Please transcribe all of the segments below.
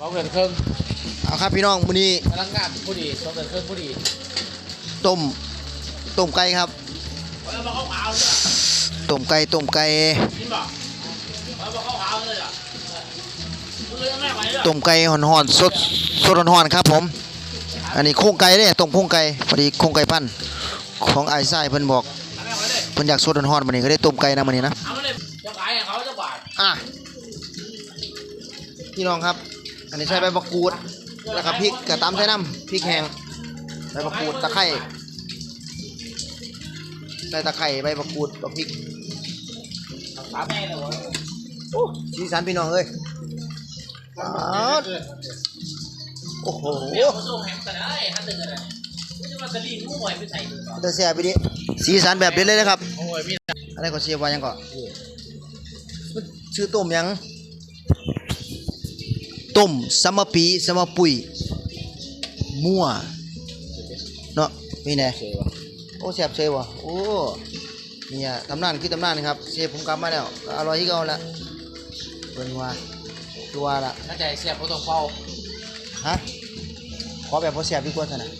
สองเดือนครึ่งเอาครับพี่น้องมื้อนี้พลังงานผู้ดีสองเดือนครึ่งผู้ดีต้มต้มไก่ครับแล้วมาเข้าขาวเลยต้มไก่ต้มไก่กินบ่แล้วมาเข้าขาวเลยอะมือยังไม่ไหวเลยต้มไก่ห่อนๆสดสดห่อนๆครับผม อันนี้โครงไก่เด้ต้มโครงไก่พอดีโครงไก่พันธุ์ของไอ้ไส้เพิ่นบอกไม่ไหวเลยเพิ่นอยากสดห่อนๆมื้อนี้ก็ได้ต้มไก่นะมื้อนี้นะเอาเลยจะขายให้เขาจะบาทอะพี่น้องครับ อันนี้ใช้ใบมะกรูดแล้วก็พริกกระตำใส่น้ำพริกแห้งใบมะกรูดตะไคร้ใส่ตะไคร้ใบมะกรูดกับพริกสามแม่เลยวะสีสันพี่น้องเอ้ยอ้าวโอ้โหเดี๋ยวเสียไปใส่ดูก่อนเดี๋ยวเสียไปดิสีสันแบบเด็ดเลยนะครับอะไรก็เชียร์ว่ายังก่อนชื่อต้มยัง ต้มสมปีสมปุยมั่วเนาะนี่แน่เชวะโอ้แซ่บเชยวะโอ้เนี่ยตำนานคือตำนานครับเชฟผมกลับมาแล้วก็อร่อยที่เก่าละเพิ่นว่าตัวละน่าจะเสียบเขาต้องเฝ้าฮะขอแบบพอแซ่บดีกว่าซะนะ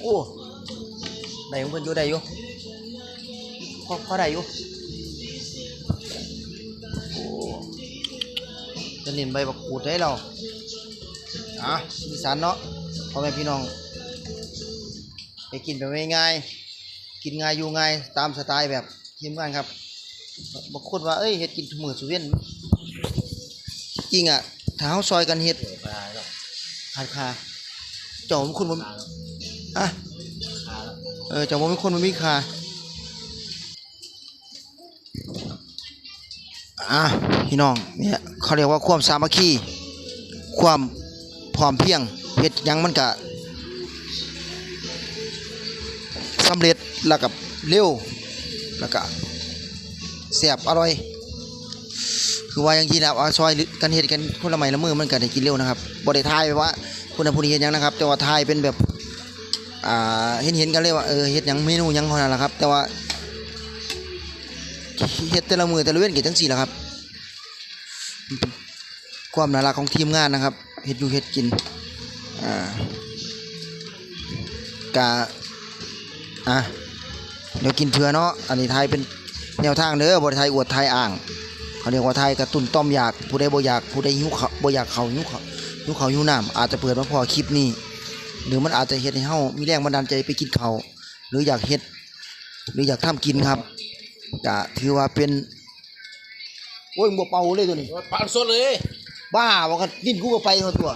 โอ้ได้ของเพิ่นอยู่ได้อยู่พอพอได้อยู่ จะเน้นใบบักกูดให้เราอะอีสานเนาะพ่อแม่พี่น้องไปกินแบบง่ายๆกินง่ายอยู่ง่ายตามสไตล์แบบทีมงานครับบางคนว่าเอ้ยเฮ็ดกินมือสุเว้นจริงอะถ้าเฮาซอยกันเฮ็ดขาดคาเจ้ามันคนบ่ขาแล้วอะเออเจ้าบ่มีคนบ่มีคาอะ พี่น้องเนี่ยเขาเรียกว่าความสามัคคีความพร้อมเพียงเฮ็ดยังมันก็สำเร็จแล้วก็เร็วแล้วก็แซ่บอร่อย คือว่าอย่างที่นะว่าซอยกันเฮ็ดกันคนละไม้ละมือมันก็ได้กินเร็วนะครับบ่ไทายไปว่าคนนั้นผู้นี้เฮ็ดหยังนะครับ แต่ว่าทายเป็นแบบอ่าเห็นเห็นกันเลยว่าเออเฮ็ดยังเมนูยังเท่านั้นแหละครับ แต่ว่าเฮ็ดแต่ละมือแต่ละเว้นก็จังซี่ละครับ ความน่ารักของทีมงานนะครับเฮ็ดอยู่เฮ็ดกินอ่ากะอะเดี๋ยวกินเผื่อเนาะอันนี้ไทยเป็นแนวทางเด้อบ่ได้ทยอวดไทยอ้างเขาเรียกว่าไทยกระตุ้นต้อมอยากผู้ใดบ่อยากผู้ใดหิวเขาบ่อยากเขาหิวเขาหิวเขาหิวน้ำอาจจะเปิดมาพอคลิปนี้ หรือมันอาจจะเฮ็ดให้เฮามีแรงบันดาลใจไปกินเขาหรืออยากเฮ็ด หรืออยากทำกินครับก็ถือว่าเป็น โอ้ยบ่เป่าเลยตัวนี้ปานสดเลยบ้าว่ากันดิ้นกูก็ไปเท่าตัว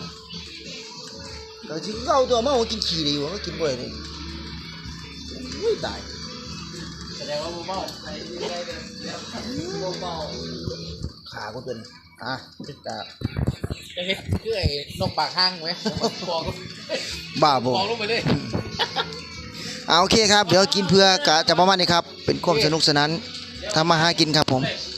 ก็สิเอาตัวมาว่ากินขี้ได้อยู่ก็กินบ่ได้เลยอุ้ยตายแสดงว่าเบาไปเรื่อยๆเลยเบาขากูตัวนี้อะก็ๆจะเห็นคือไอ้นกปากห้างไหมบอกบ้าบ่บอกลงไปเลยเอาโอเคครับ เดี๋ยวกินเพื่อกะจะประมาณนี้ครับ เป็นความสนุกสนานทำมาหากินครับผมเลย